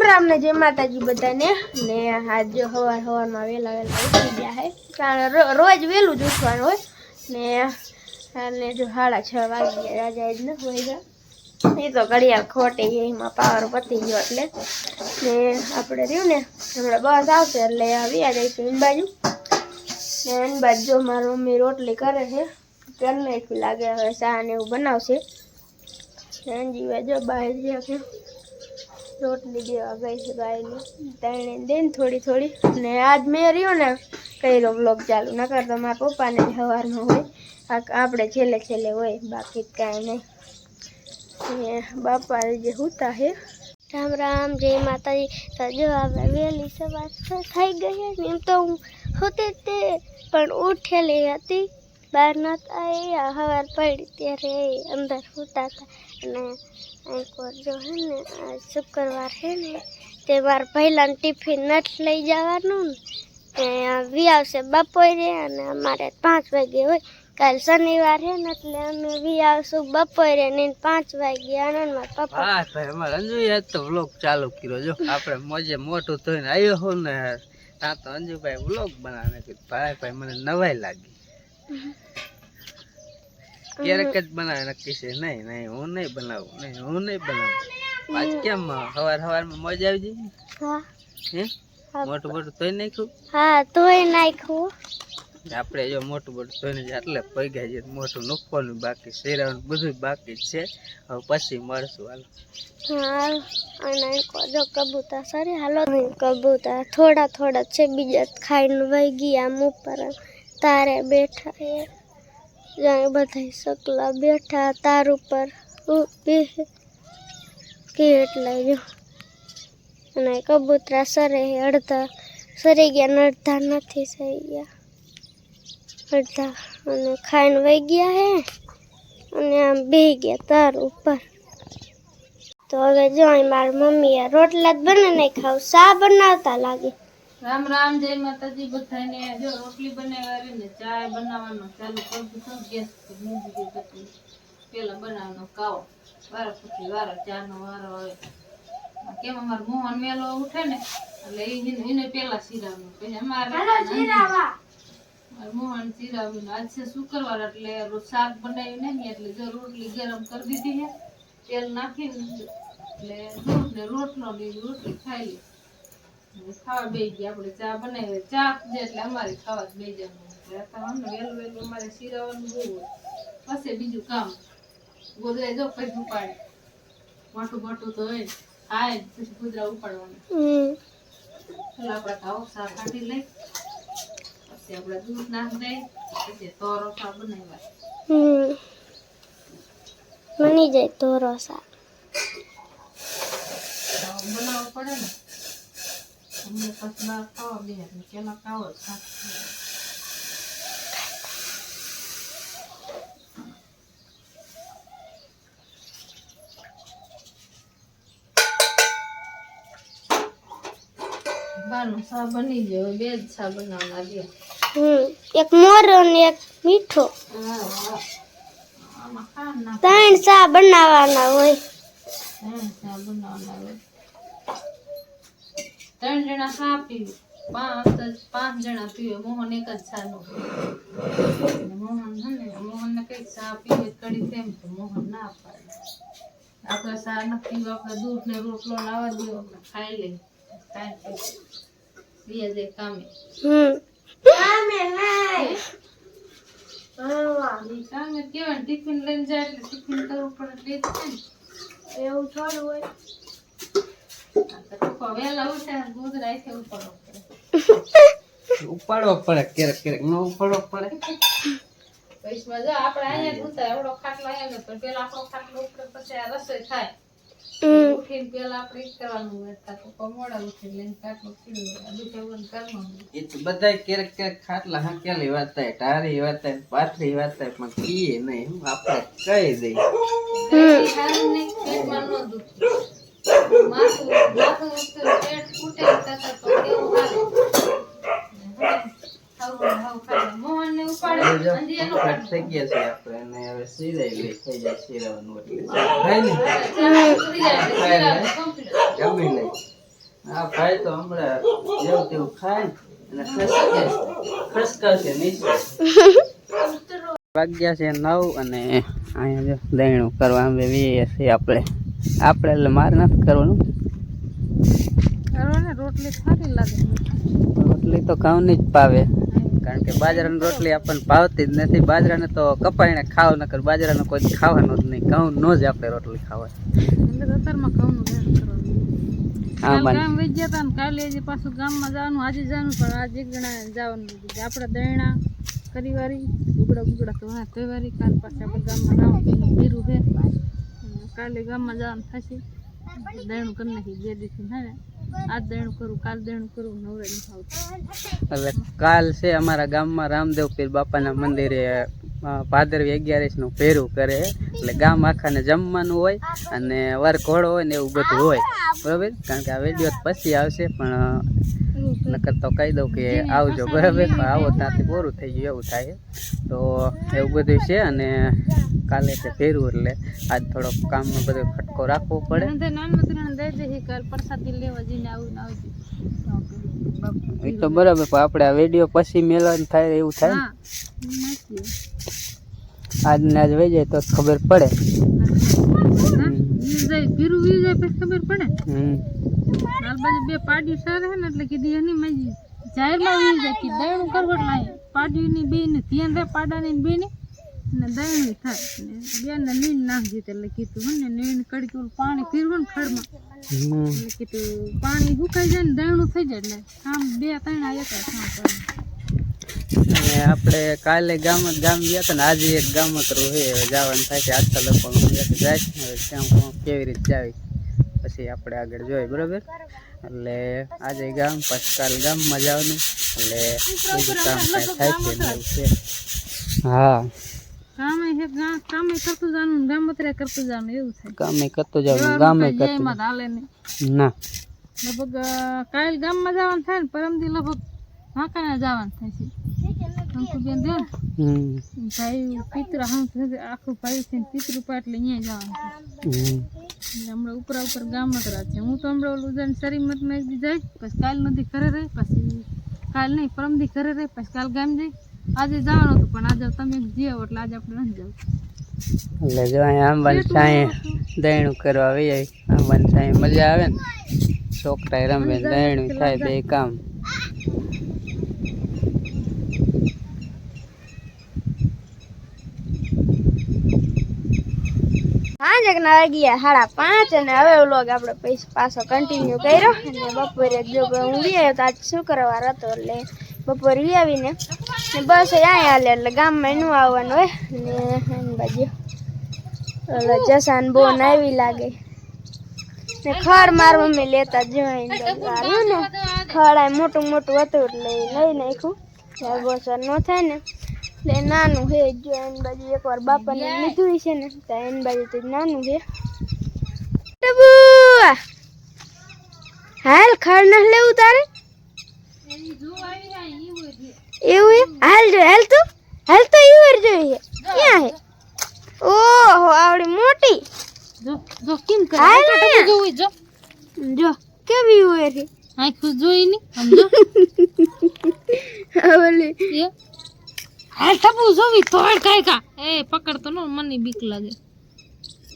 રામ ને જય માતાજી બધાને. ને આજ જો સવાર સવારમાં વહેલા વહેલા ઉઠી ગયા હે. કારણ રોજ વહેલું જ ઉઠવાનું હોય. ને અને જો સાડા છ વાગી ગયા રાજા જ ન હોય એ તો ઘડિયાળ ખોટી એમાં પાવર પતી ગયો એટલે. ને આપણે રહ્યું ને, હમણાં બસ આવશે એટલે આ જઈશું એની બાજુ. ને એની બાજુ જો મારી મમ્મી રોટલી કરે છે કરી નાખ્યું લાગે હવે ચા ને એવું બનાવશે. અંજીભાઈ જો બહાર ગયા રોટલી દેવા ગઈ છે ગાયની, તેણે દે ને થોડી થોડી ને આજ મેં રહ્યો ને કર્યો બ્લોગ ચાલુ, નકર તો મારા પપ્પાને જ સવારમાં હોય. આ- આપણે છેલ્લે છેલ્લે હોય, બાકી તો કાંઈ નહીં. ને બાપા જે હુતા છે રામ રામ, જય માતાજી. તો જો હવે વહેલી સવાર થઈ ગઈ છે ને, એમ તો હું હોતી જ તે પણ ઉઠેલી હતી. બહાર નતા આવ્યા સવાર પડી ત્યારે અંદર સૂતા હતા. અને એક વાર જો હે ને શુક્રવાર છે ને તે વાર પહેલાં ટિફિન નથી લઈ જવાનું ને. વી આવશે બપોરે અને અમારે પાંચ વાગે હોય. કાલ શનિવાર છે ને એટલે અમે વી આવશું બપોરે ને પાંચ વાગે આનંદ મારા પપ્પા. હા ભાઈ અમારે અંજુ તો વ્લોગ ચાલુ કર્યો. જો આપણે મોજે મોટું થઈને આવ્યો હો ને ત્યાં તો અંજુભાઈ વ્લોગ બનાવે ભાઈ ભાઈ મને નવાઈ લાગી. ક્યારેક જ બનાવે નક્કી છે. નહીં નહીં હું નહીં બનાવું નહીં હું નહીં બનાવું. આજ કેમ સવાર સવારમાં મોજ આવી જઈ હે. મોટું મોટું તોય નાખ્યું? હા તોય નાખ્યું. આપણે જો મોટું મોટું જ એટલે પૈગા છે મોટું નુકવાનું બાકી શેરાવાનું બધું બાકી છે. હવે પછી મળશું હાલ. હા અને જો કબૂતર સરી હાલો. કબૂતર થોડા થોડા છે બીજા ખાઈને વહી ગયા આમ ઉપર તારે બેઠા જ્યાં બધા સકલા બેઠા તાર ઉપર. ઊભી કે એટલે અને કબૂતરા સરે અડધા, સરી ગયા ને અડધા નથી સરી ગયા. અડધા અને ખાઈને વહી ગયા હે. અને આમ બેહી ગયા તાર ઉપર. તો હવે જો મારી મમ્મીએ રોટલા જ બને નહીં ખાવ. શા બનાવતા લાગે? રામ રામ જય માતાજી. બધાને જો રોટલી બનાવવાની ને ચા બનાવવાનો ચાલુ કરી દીધો. ગેસ મૂકી દીધો પેલા બનાવવાનો કાવો. વારો પછી વારો ચા નો વારો આવે. કેમ અમાર મોહન મેલો ઉઠે ને એટલે એને એને પેલા સિરાવવાનું પછી અમારે મોહન સિરાવ્યું આજ છે શુક્રવાર એટલે શાક બનાવ્યું નહીં એટલે જો રોટલી ગરમ કરી દીધી છે. તેલ નાખીને એટલે ને રોટલો રોટલી ખાઈ લી. હવે ખાવા બે ગયા આપણે ચા બનાવી ચા જ એટલે અમારે ખાવા જ બે જવાનું વહેલું વહેલું અમારે સિરાવાનું બહુ હોય. પછી બીજું કામ ગોદરા જો પછી ઉપાડે. મોટું મોટું તો હોય ખાય પછી ગોદરા ઉપાડવાનું. એટલે આપણે ખાવો ચા કાઢી લઈ પછી આપણે દૂધ નાખ દઈ પછી તોરો ચા બનાવ્યા હમ. બની જાય તો રસા બનાવવું પડે ને અમને પછી બહાર ખાવા બે પેલા ખાવો જ શાક બારનું શા બની ગયો હવે બે જ શા બનાવવાના બે હમ એક મોરો ને એક મીઠો હા હા આમાં ખાંડ નાખ ત્રણ ચા બનાવવાના હોય ત્રણ ચા બનાવવાના હોય ત્રણ જણા હા પીવે. પાંચ પાંચ જણા પીવે. મોહન એક જ ચા નો મોહન છે ને મોહન ને કઈ ચા પીવે કડી તેમ તો મોહન ના પાડે. આપણે ચા ન પીવું આપણે દૂધ ને રોટલો લાવવા દો આપણે ખાઈ લઈએ. કાંઈ પીએ જે કામે. કામે નહીં કામે કેવાય ને ટિફિન લઈને જાય એટલે ટિફિન કરવું પડે એવું થોડું હોય આ તો પપ્પા વહેલા ઉઠ્યા ગોદરા આખે ઉપાડવો પડે ક્યારેક ક્યારેક ન ઉપાડવો પડે. પૈસમાં જો આપણે અહીંયા ઉતાર એવડો ખાટલો આવ્યો તો પેલા આપણો ખાટલો ઉપર પછી આ રસોઈ થાય ઉઠીને પેલા આપણે ઈ કરવાનું હોય તાર મોડા ઉઠી લઈને ખાટલો આ બંધ કરવાનું એ તો બધા ક્યારેક ક્યારેક ખાટલા હાકેલી વાત થાય ટારી વાત થાય પાથરી વાત થાય પણ કીએ નહીં હું આપણે કહી દઈએ. કઈ નહીં પેટમાં ન દુખે આ ભાઈ તો હમણાં જેવું તેવું ખાય અને ખસકે ખસકાશે વાગ્યા છે નવ અને અહીંયા જો દહીણું કરવા આપણે. આપણે એટલે મારે નથી કરવાનું. ને રોટલી સારી લાગે. રોટલી તો ઘઉંની જ પાવે કારણ કે બાજરાની રોટલી આપણને ભાવતી જ નથી. બાજરાને તો કપાઈને ખાવ નકર બાજરાનો કોઈ ખાવાનું જ નહીં. ઘઉં નો જ આપણે રોટલી ખાવાય. ગામ ને આપણે દયણા કરી વારી ઉગડા ઉગડા તો હા કઈ કાલ પાછા આપણે ગામમાં પેલું ભીરું અને કાલે ગામમાં જવાનું થશે. દયણું કરી નાખી બે દિવસથી થાય આજ દયણું કરું કાલ દયણું કરું નવરે નથી આવતું. એટલે કાલ છે અમારા ગામમાં રામદેવ પીર બાપાના મંદિરે ભાદરવી અગિયારીસનું ફેરું કરે. એટલે ગામ આખાને જમવાનું હોય અને વર ઘોડો હોય ને એવું બધું હોય. બરોબર? કારણ કે આ વીડિયો પછી આવશે પણ નકર તો કહી દઉં કે આવજો બરાબર? પણ આવો ત્યાંથી પૂરું થઈ ગયું એવું થાય. તો એવું બધું છે અને કાલે તે ફેરવું એટલે આજ થોડોક કામનો બધો ખટકો રાખવો પડે. ને એ તો બરાબર પણ આપણે આ વીડિયો પછી મેળવવાનું થાય એવું થાય ને. હા નથી આજ વહી જાય તો ખબર પડે. ખબર પડે. બે પાડ્યું સારે ને એટલે કીધી એની મજી જાહેરમાં જાય કે દયણું કરવું એટલે અહીં પાડ્યુંની બે ને ધ્યાન રહે પાડાની બે ની ને દયણું થાય ને. બે ને નીણ નાખી એટલે કીધું હે ને નીણ કડકી ઓલું પાણી પીરવું ને ખડમાં. એટલે કીધું પાણી સુકાઈ જાય ને દયણું થઈ જાય એટલે આમ બે ત્રણ આવ્યા હતા આપણે કાલે ગામ જ ગામ ગયા હતા ને આજે એક ગામ કરવું છે હવે જવાનું થાય છે. આજકાલ લોકો જાય છે કોણ કેવી રીતે જાવી પછી આપણે આગળ જોઈએ બરોબર? એટલે આજે ગામ પછી કાલ ગામમાં જવાનું. એટલે બીજું કામ કાંઈ થાય છે. હા. કામે હે કામે કરતું જવાનું ને ગામતરે કરતું જવાનું એવું થાય. કામે કરતું જવાનું ગામે કરતું માં હાલે નહીં ના. લગભગ કાલ ગામમાં જવાનું થાય ને પરમ દી લગભગ વાંકાને જવાનું થાય છે. અંકુબેન દે ભાઈ પિતરા હમ આખું ભાઈ છે ને પિતરું પા એટલે અહીંયા જવાનું હમણાં ઉપરા ઉપર ગામમાં જ છે. હું તો હમણાં ઓલું જઈને શરીમતમાં એક દી જાય પછી કાલ નદી ઘરે રહી પછી કાલ નહીં પરમદી ઘરે રહી પછી કાલ ગામ જઈ આજે જવાનું હતું પણ આજે તમે જીવો એટલે આજે આપણે ન જાવ. એટલે જો અહીંયા આંબાની છાંયે દહીણું કરવા આવી આંબાની છાંયે મજા આવે ને? છોકરા રમે દહીણું થાય બે કામ. પાંચ ના વાગ્યા સાડા પાંચ અને હવે વ્લોગ આપણે પૈસા પાછો કન્ટિન્યુ કર્યો. અને બપોરે જો આવ્યો તો આજ શુક્રવાર હતો એટલે બપોરે આવીને ને બસ અહીંયા હાલે એટલે ગામમાં એનું આવવાનું હોય. ને બાજુ. ઓલો જસાન બહુ નાવી લાગે. ને ખડ માર મમ્મી લેતા જોઈને આવ્યું ને. ખડ આ મોટું મોટું હતું એટલે લઈ નાખ્યું. ત્યારે બહુ સર ન થાય ને. એટલે નાનું હે જો એની બાજુ એકવાર બાપાને લીધું છે ને. તો એની બાજુ તો નાનું ટબુ! હાલ ખડ ન લેવું તારે એવું હે હાલ જો હાલ તું. હાલ તો યુવર જોઈએ. ક્યાં હે? ઓહો આવડી મોટી. જો જો કેમ કરે? હાલ તો તમે જોઈ જો. જો કેવી હોય છે આખું જોઈ ની સમજો. એ? હાલ ટપુ જોવી તોડ કાય કા એ પકડતો નો મને બીક લાગે.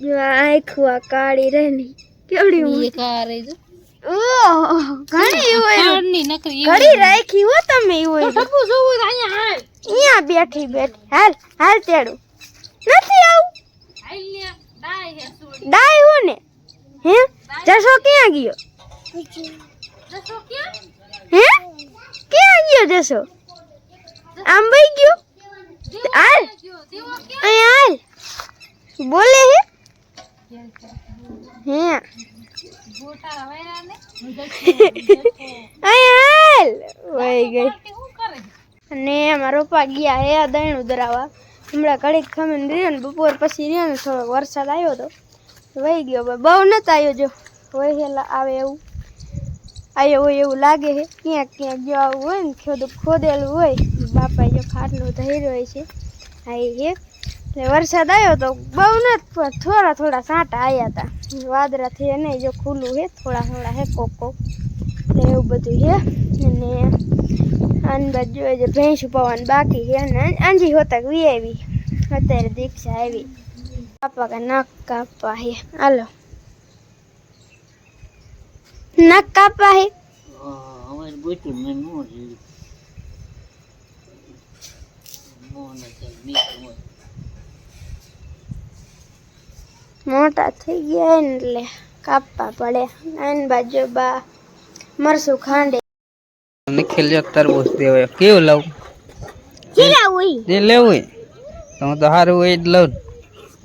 જો આખું કાળી રહે ની. કેવડી હોય એ કારે જો. ઘણી હોય. ઘડી રાખી હો તમે હોય. જોવું અહીંયા હાલ. અહીંયા બેઠી બેઠી. હાલ હાલ તેડું. નથી આવું. ડાય હે ને. હે? જશો ક્યાં ગયો? હે? ક્યાં ગયો જશો? આમ ભાઈ ગયો? હાલ. અહીંયા હાલ. બોલે હે. હે. હાલ. ગઈ. અને મારા પપ્પા ગયા હે દણ ઉધરાવા. હમણાં ઘડીક ખમીને રહ્યો ને બપોર પછી રહ્યો ને થોડોક વરસાદ આવ્યો તો વહી ગયો. બહુ નતો આવ્યો જો. વહેલા આવે એવું. આવ્યો હોય એવું લાગે છે ક્યાંક ક્યાંક જો આવું હોય ને ખોદ ખોદેલું હોય. બાપા જો ખાટલું ધર્યો હોય છે હા. એ એટલે વરસાદ આવ્યો તો બહુ પણ થોડા થોડા સાંટા આવ્યા હતા વાદળાથી અને જો ખુલ્લું છે, થોડા થોડા હે કોક એવું બધું છે. અને આની બાજુ જોઈએ જે ભેંસ પવન બાકી છે અને આંજી હોતા વી આવી. અત્યારે દીક્ષા આવી. કાપા કે નાક કાપવા હે હાલો. નાક કાપવા હે, અમારે ગોતું મેં નો જોયું નો નથી નીકળ હોય મોટા થઈ ગયા ને એટલે કાપવા પડે. આની બાજુ બા મરસું ખાંડે. નિખિલ જો તરબૂચ દેવાય કેવું લઉં? જે ઉઈ જે લેવું તો હું તો સારું હોય જ લઉં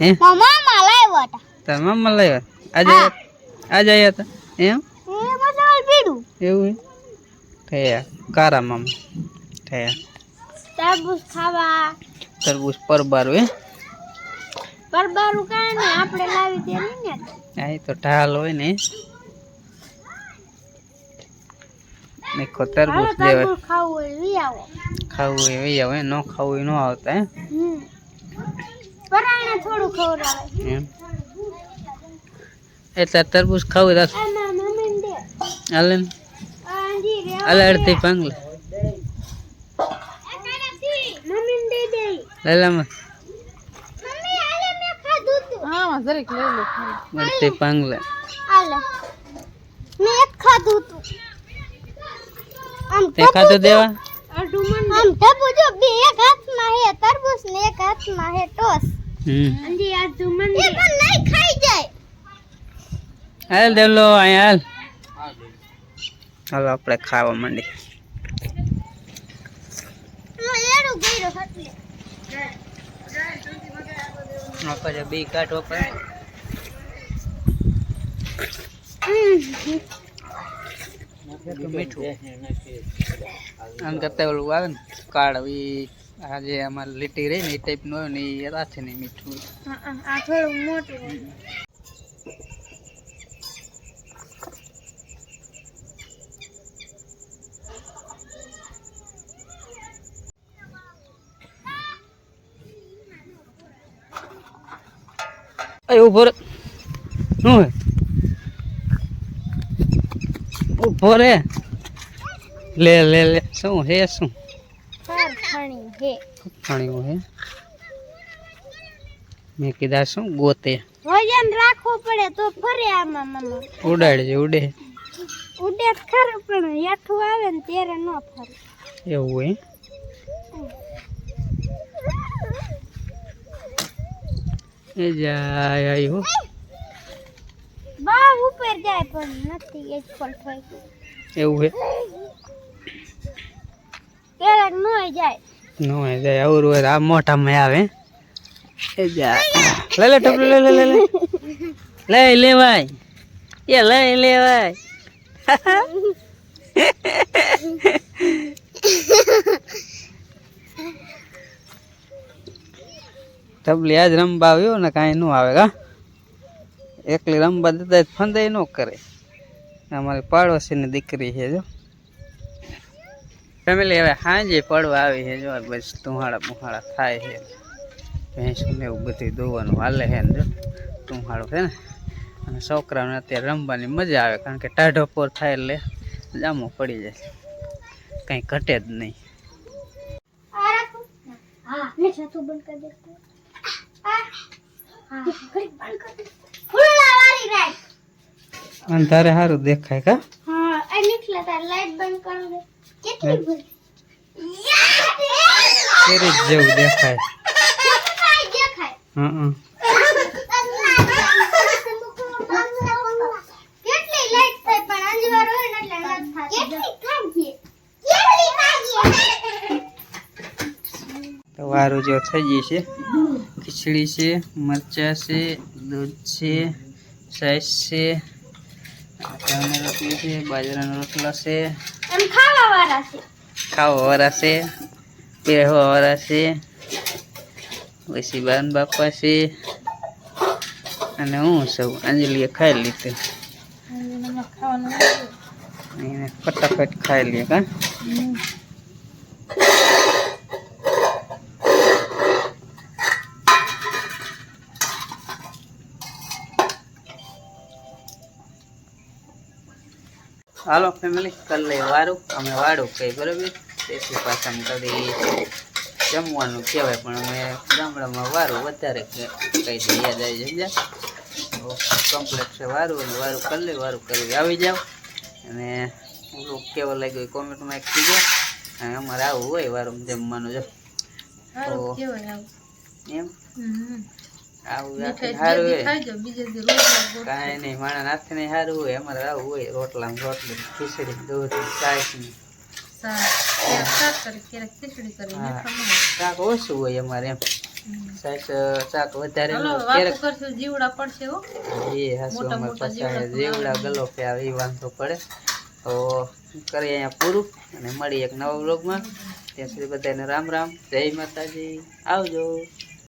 હે? મામા લાવ્યા હતા. તાર મામા લાવ્યા? આજે આજે આવ્યા હતા? એમ? એવું? થયા. કારા મામા. થયા. તરબૂચ ખાવા. તરબૂચ પરબારું હે? પરબારું કાંઈ નહીં આપણે લાવી દે ને. આ તો ઢાલ હોય ને. ને તરબૂચ બુસ તરબૂચ ખાવું હોય વી આવો. ખાવું હોય વહી આવે ન ખાવું હોય ન આવતા હે. પરાણે થોડું ખવડાવે. એમ. એટલે તરબૂચ ખાવું રાખ હાલે હાલે અડધી પાંગલે દે લેલામાં મમ્મી આલે મેં ખાધું હા જરીક લઈ લો. અડધી પાંગલે. આલે મે એક ખાધું તું આમ તે ખાધું દેવા? અડુમન આમ ટપુ જો બે એક હાથમાં હે તરબૂચ ને એક હાથમાં હે ટોસ. હમ. અંજી આ તું એ પણ નહીં ખાઈ જાય. હાલ દેવલો અહીંયા હાલ. હાલો આપણે ખાવા માંડી આપણે બી કાઢો પડે. મીઠું. આમ કરતા ઓલું આવે ને કાળ ઈ આજે અમારે લીટી રહી ને એ ટાઈપનું હોય ને એ રાખે ને મીઠું આ થોડું મોટું અય ઊભો રે. શું ઊભો રે. લે લે લે. શું હે શું? ફાર ખાણી હે હે. મેં કીધા શું? ગોતે. વજન રાખવું પડે તો ફરે આમાં મમ્મા ઉડાડજે ઉડે. ઉડે ખરું પણ હેઠું આવે ને ત્યારે ન ફરે. એવું હોય એ જાય આયો બા ઉપર જાય પણ નથી એ જ પલટાઈ ગયું એવું હે? ક્યારેક ન જાય. નો જાય હોય આ મોટામાં આવે. એ જાય લે લે ટપલું લે લે. લે લે એ લઈ લેવાય તબલી આજ રમવા આવ્યો ને કાંઈ ન આવે કા એકલી રમવા દેતા જ ફંદાય ન કરે. અમારી પાડોશીની દીકરી છે, જો. ફેમિલી હવે સાંજે પડવા આવી છે, જો. બસ તુહાડા બુહાળા થાય છે. ભેંસું ને એવું બધું દોવાનું હાલે છે ને, જો. તુહાડું છે ને. અને છોકરાઓને અત્યારે રમવાની મજા આવે, કારણ કે ટાઢો પોર થાય એટલે જામો પડી જાય. કંઈ ઘટે જ નહીં. અંધારે સારું દેખાય કા? હા આ નીકળે તાર લાઈટ બંધ કરી દે કેટલી ભરી કેરી જ જેવું દેખાય. દેખાય દેખાય હં હં. કેટલી લાઈટ થાય પણ અંજવાળ હોય ને એટલે નથી થતી કેટલી ખાઈએ કેટલી ખાઈએ તો વારું જો થઈ ગઈ છે. ખીચડી છે મરચાં છે દૂધ છે સાઈસ છે આટાનો રોટલી છે બાજરાનો રોટલા છે. ખાવાવાળા ખાવા વાળા છે પહેરવાવાળા વાળા છે પછી બાન બાપા છે અને હું સૌ અંજલીએ ખાઈ લીધું. એને ફટાફટ ખાઈ લઈએ કા હાલો ફેમિલી કલ્લે વારું. અમે વાળું કઈ બરાબર? તેથી પાછા કદી જમવાનું કહેવાય પણ અમે ગામડામાં વારું વધારે કઈ યાદ આવી સમજ્યા? કમ્પ્લેટ છે વારું અને વારું કલ્લે વારું કરી આવી જાવ અને ઓલું કેવો લાગ્યો કોમેન્ટમાં એક થઈ અને અમારે આવું હોય વારું જમવાનું. જો તો એમ? ઓછું હોય અમારે એમ. શાક વધારે જીવડા પડશે હો. એ હાસુ અમારે પાસે જીવડા ગલો કે એ વાંધો પડે. તો કરીએ અહીંયા પૂરું? અને મળીએ એક નવા બ્લોગમાં ત્યાં સુધી બધાને રામ રામ. જય માતાજી. આવજો.